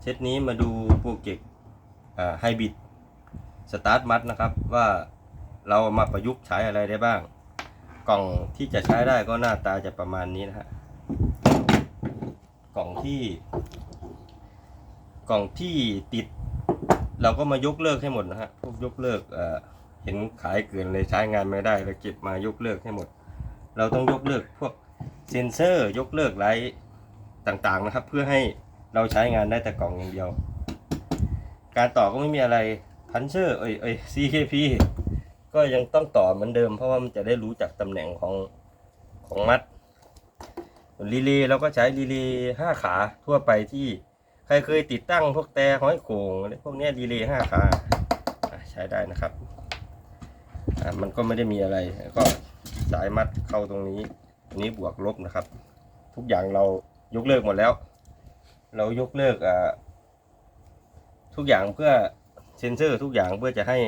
เซตนี้มาดูโปรเจกต์ไฮบริดสตาร์ทมัดนะครับว่าเราเอามาประยุกต์ใช้อะไรได้บ้าง กล่องที่จะใช้ได้ก็หน้าตาจะประมาณนี้นะฮะกล่องที่ กล่องที่ติด เราก็มายกเลิกให้หมดนะฮะพวกยกเลิกเเห็นขายเกินเลยใช้งานไม่ได้เราเก็บมายกเลิกให้หมด เราต้องยกเลิกพวกเซนเซอร์ยกเลิกไลท์ ต่างๆนะครับ เพื่อให้เราใช้งานได้แต่กล่องอย่างเดียว การต่อก็ไม่มีอะไรพันเชอร์เอ้ยเอ้ย CKP ก็ยังต้องต่อเหมือนเดิม เพราะว่ามันจะได้รู้จักตำแหน่งของของมัดรีเลย์เราก็ใช้รีเลย์ห้าขาทั่วไปที่ใครเคยติดตั้งพวกแต่ห้อยโขงอะไรพวกนี้รีเลย์ห้าขาใช้ได้นะครับมันก็ไม่ได้มีอะไรก็สายมัดเข้าตรงนี้อันนี้บวกลบนะครับ ทุกอย่างเรา ยกเลิกหมดแล้ว เรายกเลิกทุกอย่างเพื่อเซ็นเซอร์ทุกอย่างเพื่อจะให้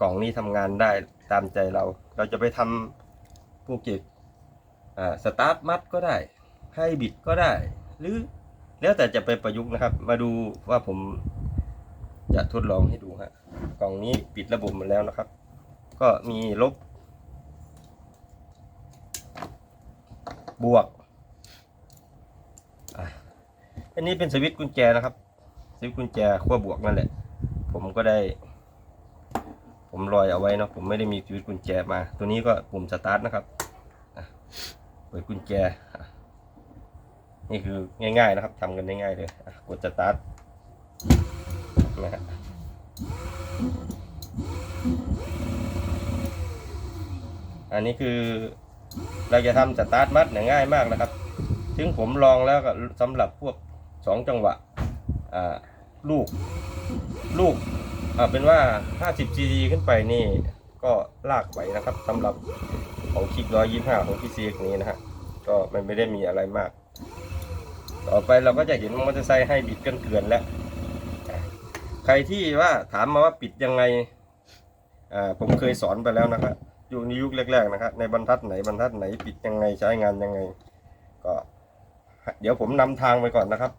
กล่องนี้ทำงานได้ตามใจเรา เราจะไปทำภูเก็ตสตาร์ทมัดก็ได้ให้บิดก็ได้ หรือแล้วแต่จะไปประยุกต์นะครับ มาดูว่าผมจะทดลองให้ดูฮะกล่องนี้ปิดระบบหมดแล้วนะครับ ก็มีลบบวก อันนี้เป็นสวิตช์กุญแจนะครับ สวิตช์กุญแจขั้วบวกนั่นแหละ ผมก็ได้ ผมลอยเอาไว้เนาะผมไม่ได้มีสวิตช์กุญแจมา ตัวนี้ก็ปุ่มสตาร์ทนะครับเปิดกุญแจ นี่คือง่ายๆนะครับทำกันง่ายๆเลยกดสตาร์ทนะฮะอันนี้คือเราจะทำสตาร์ทมัดเนี่ยง่ายมากนะครับซึ่งผมลองแล้วก็สำหรับพวก สองจังหวะอ่าลูกลูกอ่าเป็นว่า 50 cc ขึ้นไปนี่ก็ลากไหวนะครับสำหรับของคลิก125ของพี่ซีนี้นะฮะก็มันไม่ได้มีอะไรมาก ต่อไปเราก็จะเห็นมอเตอร์ไซค์ให้บิดกันเกลือนแล้วใครที่ว่าถามมาว่าปิดยังไงอ่าผมเคยสอนไปแล้วนะครับอยู่ในยุคแรกๆนะครับในบรรทัดไหนบรรทัดไหนปิดยังไงใช้งานยังไง ก็ เดี๋ยวผมนำทางไปก่อนนะครับ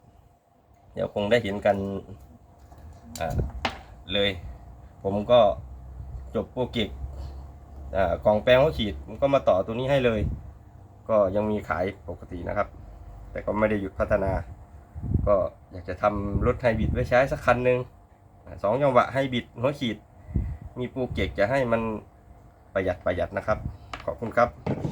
เดี๋ยวคงได้เห็นกันเลย ผมก็จบโปรเจกต์กล่องแปลงหัวฉีดก็มาต่อตัวนี้ให้เลย ก็ยังมีขายปกตินะครับ แต่ก็ไม่ได้หยุดพัฒนา ก็อยากจะทำรถไฮบริดไว้ใช้สักคันหนึ่งสองจังหวะไฮบริดหัวฉีด มีโปรเจกต์จะให้มันประหยัดประหยัดนะครับ ขอบคุณครับ